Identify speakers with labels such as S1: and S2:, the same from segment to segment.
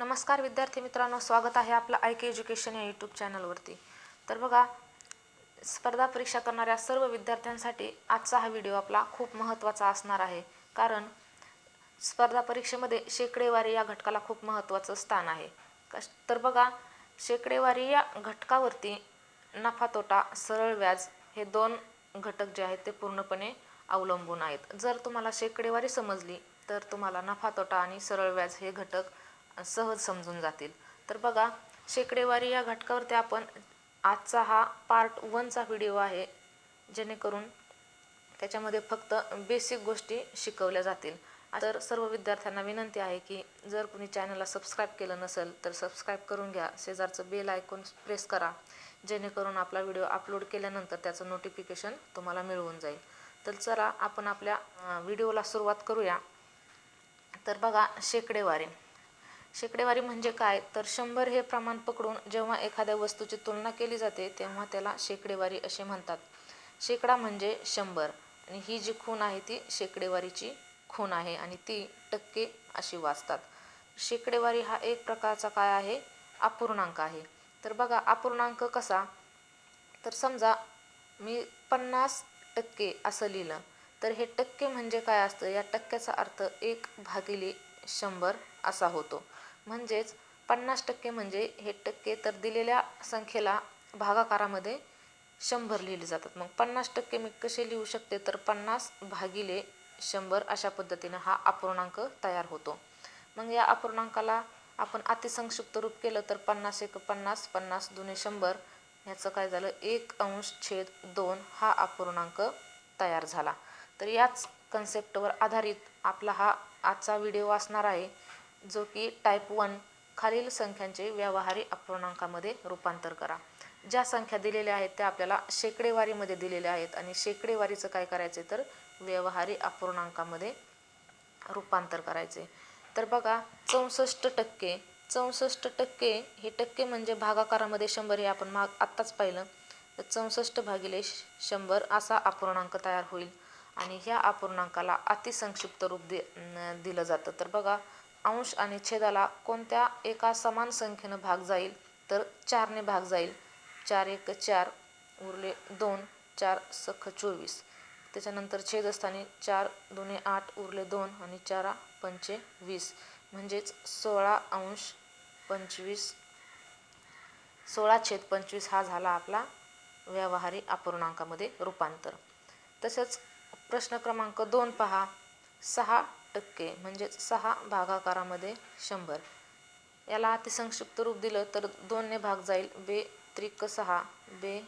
S1: नमस्कार विद्यार्थी मित्रांनो स्वागत आहे आपलं आय के एज्युकेशन या यूट्यूब चॅनलवरती तर बघा स्पर्धा परीक्षा करणाऱ्या सर्व विद्यार्थ्यांसाठी आजचा हा व्हिडिओ आपला खूप महत्त्वाचा असणार आहे. कारण स्पर्धा परीक्षेमध्ये शेकडेवारी या घटकाला खूप महत्त्वाचं स्थान आहे. कश तर बघा शेकडेवारी या घटकावरती नफा तोटा सरळ व्याज हे दोन घटक जे आहेत ते पूर्णपणे अवलंबून आहेत. जर तुम्हाला शेकडेवारी समजली तर तुम्हाला नफा तोटा आणि सरळ व्याज हे घटक सहज समजून जातील. तर बघा शेकडेवारी या घटकावरती आपण आजचा हा पार्ट वनचा व्हिडिओ आहे जेणेकरून त्याच्यामध्ये फक्त बेसिक गोष्टी शिकवल्या जातील. तर सर्व विद्यार्थ्यांना विनंती आहे की जर कुणी चॅनलला सबस्क्राईब केलं नसेल तर सबस्क्राईब करून घ्या. शेजारचं बेल आयकॉन प्रेस करा जेणेकरून आपला व्हिडिओ अपलोड केल्यानंतर त्याचं नोटिफिकेशन तुम्हाला मिळवून जाईल. तर चला आपण आपल्या व्हिडिओला सुरुवात करूया. तर बघा शेकडेवारी. शेकडेवारी म्हणजे काय? तर शंभर हे प्रमाण पकडून जेव्हा एखाद्या वस्तूची तुलना केली जाते तेव्हा त्याला शेकडेवारी असे म्हणतात. शेकडा म्हणजे शंभर. आणि ही जी खूण आहे ती शेकडेवारीची खूण आहे आणि ती टक्के अशी वाचतात. शेकडेवारी हा एक प्रकारचा काय आहे? अपूर्णांक आहे. तर बघा अपूर्णांक कसा? तर समजा मी पन्नास टक्के असं लिहिलं तर हे टक्के म्हणजे काय असतं? या टक्क्याचा अर्थ एक भागिले शंभर असा होतो. म्हणजेच पन्नास टक्के म्हणजे हे टक्के तर दिलेल्या संख्येला भागाकारामध्ये शंभर लिहिले जातात. मग पन्नास टक्के मी कसे लिहू शकते? तर पन्नास भागिले शंभर अशा पद्धतीनं हा अपूर्णांक तयार होतो. मग या अपूर्णांकाला आपण अतिसंक्षिप्त रूप केलं तर पन्नास एक पन्नास पन्नास दुने शंभर ह्याचं काय झालं? एक अंश छेद दोन हा अपूर्णांक तयार झाला. तर याच कन्सेप्टवर आधारित आपला हा आजचा व्हिडिओ असणार आहे. जो की टाईप वन खालील संख्यांचे व्यावहारी अपूर्णांकामध्ये रूपांतर करा. ज्या संख्या दिलेल्या आहेत त्या आपल्याला शेकडेवारीमध्ये दिलेल्या आहेत आणि शेकडेवारीचं काय करायचे तर व्यवहारी अपूर्णांकामध्ये रूपांतर करायचे तर बघा चौसष्ट टक्के चौसष्ट टक्के हे टक्के म्हणजे भागाकारामध्ये शंभर हे आपण माग आत्ताच पाहिलं. तर चौसष्ट भागिले श- शंभर असा अपूर्णांक तयार होईल आणि ह्या अपूर्णांकाला अतिसंक्षिप्त रूप दि दिलं जातं. तर बघा अंश आणि छेदाला कोणत्या एका समान संख्येनं भाग जाईल? तर चारने भाग जाईल. चार एक चार उरले दोन चार सख चोवीस. त्याच्यानंतर छेदस्थानी चार दोन्ही आठ उरले दोन आणि चारा पंचे वीस. म्हणजेच सोळा अंश पंचवीस सोळा छेद पंचवीस हा झाला आपला व्यावहारी अपूर्णांकामध्ये रूपांतर. तसंच प्रश्न क्रमांक दोन पहा. सहा टक्के म्हणजेच सहा भागाकारामध्ये शंभर. याला अतिसंक्षिप्त रूप दिलं तर दोनने भाग जाईल. बे त्रिक सहा बे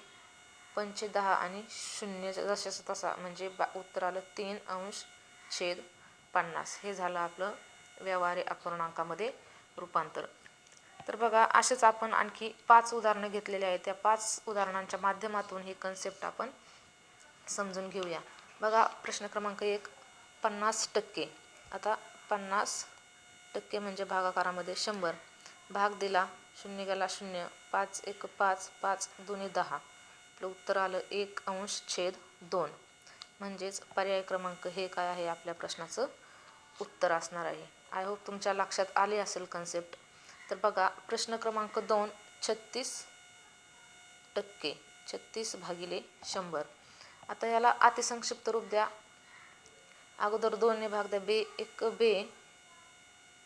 S1: पंचे दहा आणि शून्य जशाचा तसा म्हणजे बा उत्तर आलं तीन अंश छेद पन्नास. हे झालं आपलं व्यवहारी अपूर्णांकामध्ये रूपांतर. तर बघा असेच आपण आणखी पाच उदाहरणं घेतलेली आहेत. त्या पाच उदाहरणांच्या माध्यमातून ही कन्सेप्ट आपण समजून घेऊया. बघा प्रश्न क्रमांक एक पन्नास टक्के. आता पन्नास टक्के म्हणजे भागाकारामध्ये शंभर. भाग दिला शून्य गेला शून्य. पाच एक पाच पाच दोन्ही दहा. आपलं उत्तर आलं एक अंश छेद दोन. म्हणजेच पर्याय क्रमांक हे काय आहे? आपल्या प्रश्नाचं उत्तर असणार आहे. आय होप तुमच्या लक्षात आले असेल कन्सेप्ट तर बघा प्रश्न क्रमांक दोन छत्तीस टक्के. छत्तीस भागिले शंभर. आता याला अतिसंक्षिप्त रूप द्या. अगोदर दोनने भाग द्या. बे एक बे.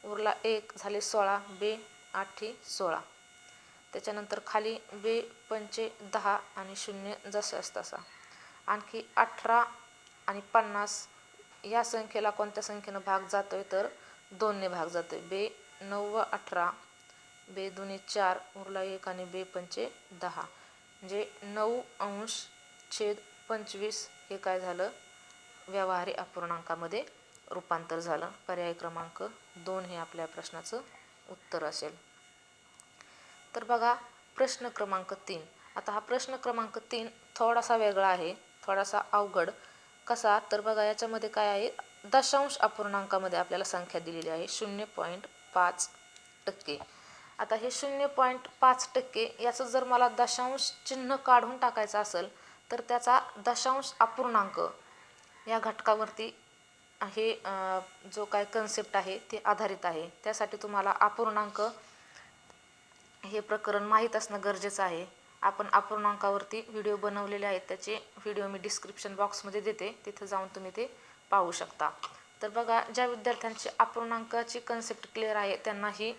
S1: उरला एक झाले सोळा. बे आठी सोळा. त्याच्यानंतर खाली बे पंचे दहा आणि शून्य जसाच तसा. आणखी अठरा आणि पन्नास या संख्येला कोणत्या संख्येनं भाग जातोय? तर दोनने भाग जातोय. बे नऊ व अठरा. बे दोन्ही चार. उरला एक आणि बे पंचे दहा. म्हणजे नऊ अंश छेद पंचवीस हे काय झालं? व्यवहारी अपूर्णांकामध्ये रूपांतर झालं. पर्याय क्रमांक दोन हे आपल्या प्रश्नाचं उत्तर असेल. तर बघा प्रश्न क्रमांक तीन. आता हा प्रश्न क्रमांक तीन थोडासा वेगळा आहे थोडासा अवघड. कसा? तर बघा याच्यामध्ये काय आहे? दशांश अपूर्णांकामध्ये आपल्याला संख्या दिलेली आहे शून्य पॉईंट पाच टक्के. आता हे शून्य पॉईंट पाच टक्के याचं जर मला दशांश चिन्ह काढून टाकायचं असेल तर त्याचा दशांश अपूर्णांक या घटकावरती हे जो काय कन्सेप्ट आहे ते आधारित आहे. त्यासाठी तुम्हाला अपूर्णांक हे प्रकरण माहीत असणं गरजेचं आहे. आपण अपूर्णांकावरती व्हिडिओ बनवलेले आहेत त्याचे व्हिडिओ मी डिस्क्रिप्शन बॉक्समध्ये देते. तिथं जाऊन तुम्ही ते पाहू शकता. तर बघा ज्या विद्यार्थ्यांची अपूर्णांकाची कन्सेप्ट क्लिअर आहे त्यांना ही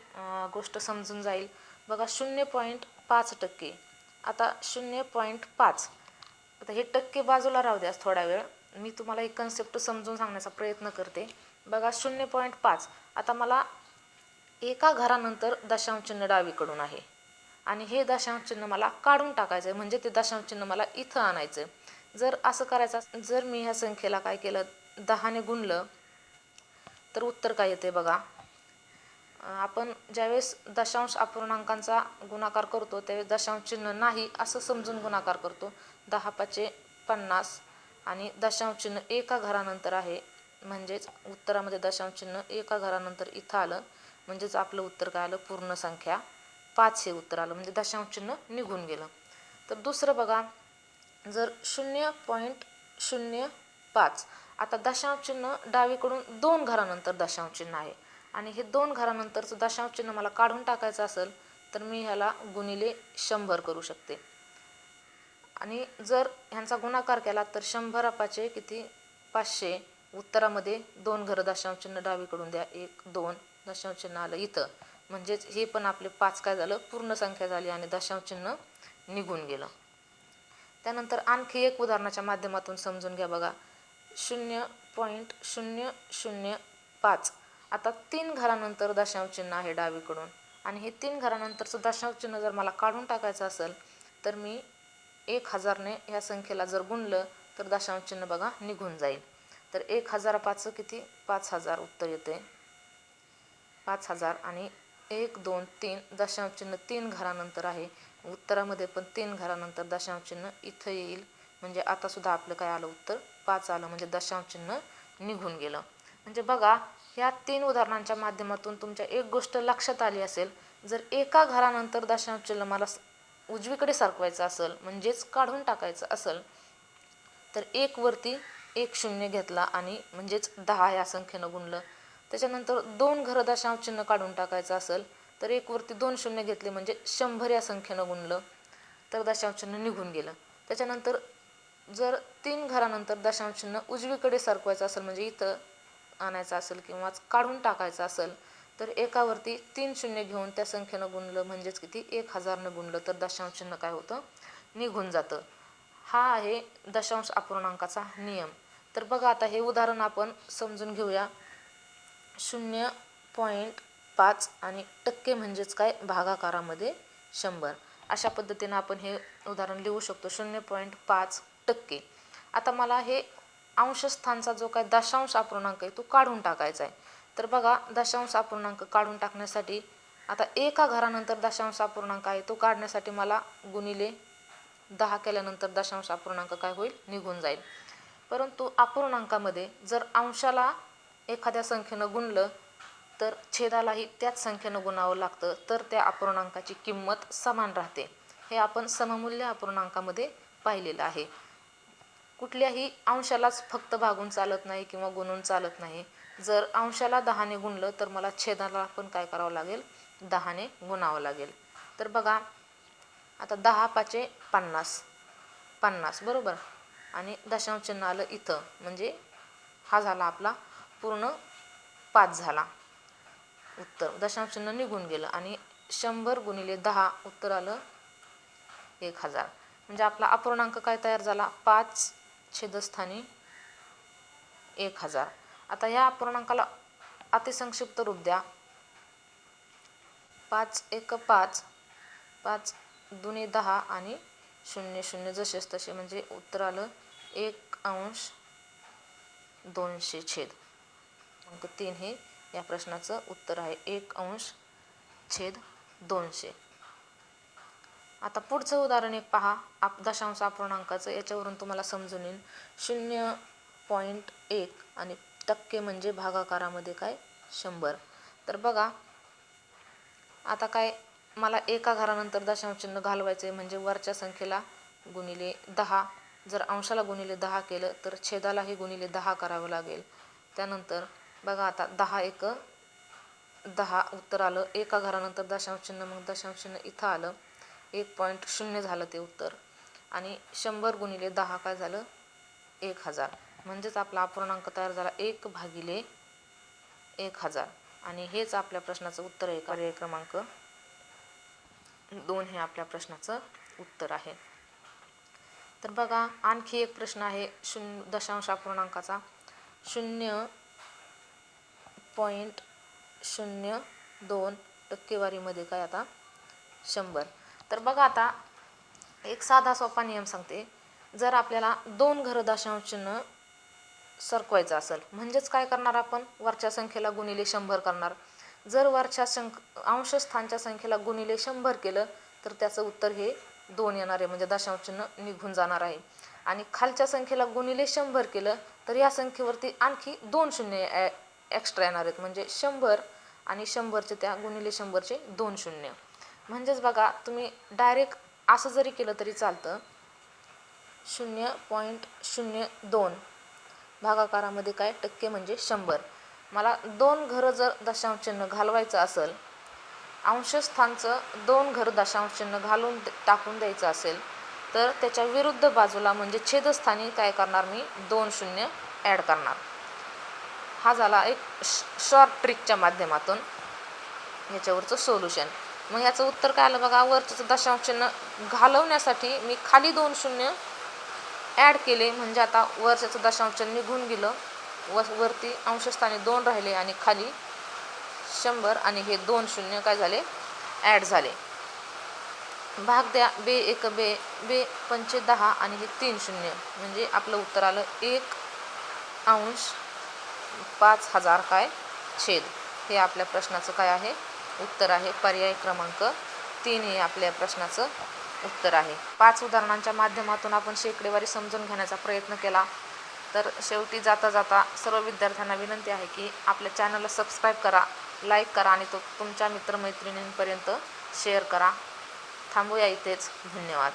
S1: गोष्ट समजून जाईल. बघा शून्य पॉईंट पाच टक्के. आता शून्य पॉईंट पाच. आता हे टक्के बाजूला राहू द्या थोडा वेळ. मी तुम्हाला एक कन्सेप्ट समजून सांगण्याचा प्रयत्न करते. बघा शून्य पॉईंट पाच. आता मला एका घरानंतर दशांशचिन्ह डावीकडून आहे. आणि हे दशांशचिन्ह मला काढून टाकायचं आहे म्हणजे ते दशांशचिन्ह मला इथं आणायचं आहे जर असं करायचं जर मी ह्या संख्येला काय केलं? दहाने गुणलं तर उत्तर काय येते बघा? आपण ज्यावेळेस दशांश अपूर्णांकांचा गुणाकार करतो त्यावेळेस दशांश चिन्ह नाही असं समजून गुणाकार करतो. दहा पाचे पन्नास आणि दशांश चिन्ह एका घरानंतर आहे. म्हणजेच उत्तरामध्ये दशांश चिन्ह एका घरानंतर इथं आलं. म्हणजेच आपलं उत्तर काय आलं? पूर्ण संख्या पाच हे उत्तर आलं. म्हणजे दशांश चिन्ह निघून गेलं. तर दुसरं बघा. जर शून्य पॉईंट शून्य पाच. आता दशांश चिन्ह डावीकडून दोन घरानंतर दशांश चिन्ह आहे. आणि हे दोन घरानंतरचं दशांश चिन्ह मला काढून टाकायचं असेल तर मी ह्याला गुणिले शंभर करू शकते. आणि जर ह्यांचा गुणाकार केला तर शंभर अपाचे किती? पाचशे. उत्तरामध्ये दोन घरं दशांश चिन्ह डावीकडून द्या. एक दोन दशांश चिन्ह आलं इथं. म्हणजेच हे पण आपले पाच काय झालं? पूर्ण संख्या झाली आणि दशांश चिन्ह निघून गेलं. त्यानंतर आणखी एक उदाहरणाच्या माध्यमातून समजून घ्या बघा. शून्य पॉईंट शून्य शून्य पाच. आता तीन घरानंतर दशांश चिन्ह आहे डावीकडून. आणि हे तीन घरानंतरचं दशांश चिन्ह जर मला काढून टाकायचं असेल तर मी एक हजारने ह्या संख्येला जर गुणलं तर दशांश चिन्ह बघा निघून जाईल. तर एक हजार पाच किती? पाच हजार उत्तर येते. पाच हजार आणि एक दोन तीन दशांश चिन्ह तीन घरानंतर आहे. उत्तरामध्ये पण तीन घरानंतर दशांश चिन्ह इथं येईल. म्हणजे आता सुद्धा आपलं काय आलं उत्तर? पाच आलं म्हणजे दशांश चिन्ह निघून गेलं. म्हणजे बघा ह्या तीन उदाहरणांच्या माध्यमातून तुमच्या एक गोष्ट लक्षात आली असेल. जर एका घरानंतर दशांश चिन्ह मला उजवीकडे सरकवायचं असेल म्हणजेच काढून टाकायचं असेल तर एक वरती एक शून्य घेतला आणि म्हणजेच दहा या संख्येनं गुणलं. त्याच्यानंतर दोन घरं दशांश चिन्ह काढून टाकायचं असेल तर एक वरती दोन शून्य घेतले म्हणजे शंभर या संख्येनं गुणलं तर दशांश चिन्ह निघून गेलं. त्याच्यानंतर जर तीन घरानंतर दशांश चिन्ह उजवीकडे सरकवायचं असेल म्हणजे इथं आणायचं असेल किंवा काढून टाकायचं असेल तर एकावरती तीन शून्य घेऊन त्या संख्येनं गुणलं म्हणजेच किती? एक हजारनं गुणलं. तर दशांश चिन्ह काय होतं? निघून जातं. हा आहे दशांश अपूर्णांकाचा नियम. तर बघा आता हे उदाहरण आपण समजून घेऊया. शून्य पॉईंट पाच आणि टक्के म्हणजेच काय? भागाकारामध्ये शंभर. अशा पद्धतीनं आपण हे उदाहरण लिहू शकतो. शून्य पॉईंट पाच टक्के. आता मला हे अंशस्थानचा जो काय दशांश अपूर्णांक आहे तो काढून टाकायचा आहे. तर बघा दशांश अपूर्णांक काढून टाकण्यासाठी आता एका घरानंतर दशांश अपूर्णांक आहे तो काढण्यासाठी मला गुणिले दहा केल्यानंतर दशांश अपूर्णांक काय होईल? निघून जाईल. परंतु अपूर्णांकामध्ये जर अंशाला एखाद्या संख्येनं गुणलं तर छेदालाही त्याच संख्येनं गुणावं लागतं तर त्या अपूर्णांकाची किंमत समान राहते. हे आपण सममूल्य अपूर्णांकामध्ये पाहिलेलं आहे. कुठल्याही अंशालाच फक्त भागून चालत नाही किंवा गुणून चालत नाही. जर अंशाला दहाने गुणलं तर मला छेदाला पण काय करावं लागेल? दहाने गुणावं लागेल. तर बघा आता दहा पाचे पन्नास. पन्नास बरोबर? आणि दशांश चिन्ह आलं इथं. म्हणजे हा झाला आपला पूर्ण पाच झाला. उत्तर. दशांश चिन्ह निघून गेलं आणि शंभर गुणिले दहा उत्तर आलं एक हजार. म्हणजे आपला अपूर्णांक काय तयार झाला? पाच छेदस्थानी एक हजार. आता ह्या अपूर्णांकाला अतिसंक्षिप्त रूप द्या. पाच एक पाच पाच दुने दहा आणि शून्य शून्य जसेच तसे म्हणजे उत्तर आलं एक अंश दोनशे छेद. अंक तीन हे या प्रश्नाचं उत्तर आहे. एक अंश छेद दोनशे. आता पुढचं उदाहरण एक पहा. आप दशांश अपूर्णांकाचं याच्यावरून तुम्हाला समजून येईल. शून्य पॉईंट एक आणि टक्के म्हणजे भागाकारामध्ये काय? शंभर. तर बघा आता काय मला एका घरानंतर दशांशचिन्ह घालवायचं घालवायचे म्हणजे वरच्या संख्येला गुणिले दहा. जर अंशाला गुणिले दहा केलं तर छेदालाही गुणिले दहा करावं लागेल. त्यानंतर बघा आता दहा एक दहा उत्तर आलं. एका घरानंतर दशांशचिन्ह मग दशांशचिन्ह इथं आलं. एक पॉईंट शून्य झालं ते उत्तर. आणि शंभर गुणिले दहा काय झालं? एक हजार. म्हणजेच आपला अपूर्णांक तयार झाला एक भागिले एक हजार. आणि हेच आपल्या प्रश्नाचं उत्तर आहे. पर्याय क्रमांक दोन हे आपल्या प्रश्नाचं उत्तर आहे. तर बघा आणखी एक प्रश्न आहे शून्य दशांश अपूर्णांकाचा. शून्य पॉईंट शून्य दोन टक्केवारीमध्ये काय आता? शंभर. तर बघा आता एक साधा सोपा नियम सांगते. जर आपल्याला दोन घरं दशांश चिन्ह सरकवायचं असेल. म्हणजेच काय करणार आपण? वरच्या संख्येला गुणिले शंभर करणार. जर वरच्या संख अंशस्थानच्या संख्येला गुणिले शंभर केलं तर त्याचं उत्तर हे दोन येणार आहे. म्हणजे दशांश निघून जाणार आहे. आणि खालच्या संख्येला गुणिले शंभर केलं तर या संख्येवरती आणखी दोन शून्य ॲ एक्स्ट्रा येणार आहेत. म्हणजे शंभर आणि शंभरचे त्या गुणिले शंभरचे दोन शून्य. म्हणजेच बघा तुम्ही डायरेक्ट असं जरी केलं तरी चालतं. शून्य पॉईंट शून्य दोन. भागाकारामध्ये काय टक्के म्हणजे शंभर. मला दोन घरं जर दशांश चिन्ह घालवायचं असेल अंशस्थानचं दोन घरं दशांश चिन्ह घालून द- टाकून द्यायचं असेल तर त्याच्या विरुद्ध बाजूला म्हणजे छेदस्थानी काय करणार मी? दोन शून्य ॲड करणार. हा झाला एक शॉर्ट ट्रिकच्या माध्यमातून याच्यावरचं सोल्युशन. मग याचं उत्तर काय आलं बघा? वरचं दशांश चिन्ह घालवण्यासाठी मी खाली दोन शून्य ॲड केले म्हणजे आता वरच्याचं दशांश निघून गेलं. व वरती अंशस्थानी दोन राहिले आणि खाली शंभर आणि हे दोन शून्य काय झाले? ॲड झाले. भाग द्या बे एक बे बे पंचे दहा आणि हे तीन शून्य. म्हणजे आपलं उत्तर आलं एक अंश पाच हजार काय? छेद. हे आपल्या प्रश्नाचं काय आहे? उत्तर आहे पर्याय क्रमांक तीन हे आपल्या प्रश्नाचं उत्तर आहे. पाच उदाहरणांच्या माध्यमातून आपण शेकडेवारी समजून घेण्याचा प्रयत्न केला. तर शेवटी जाता जाता सर्व विद्यार्थ्यांना विनंती आहे की आपल्या चॅनलला सबस्क्राईब करा लाईक करा आणि तो तुमच्या मित्रमैत्रिणींपर्यंत शेअर करा. थांबूया इथेच. धन्यवाद.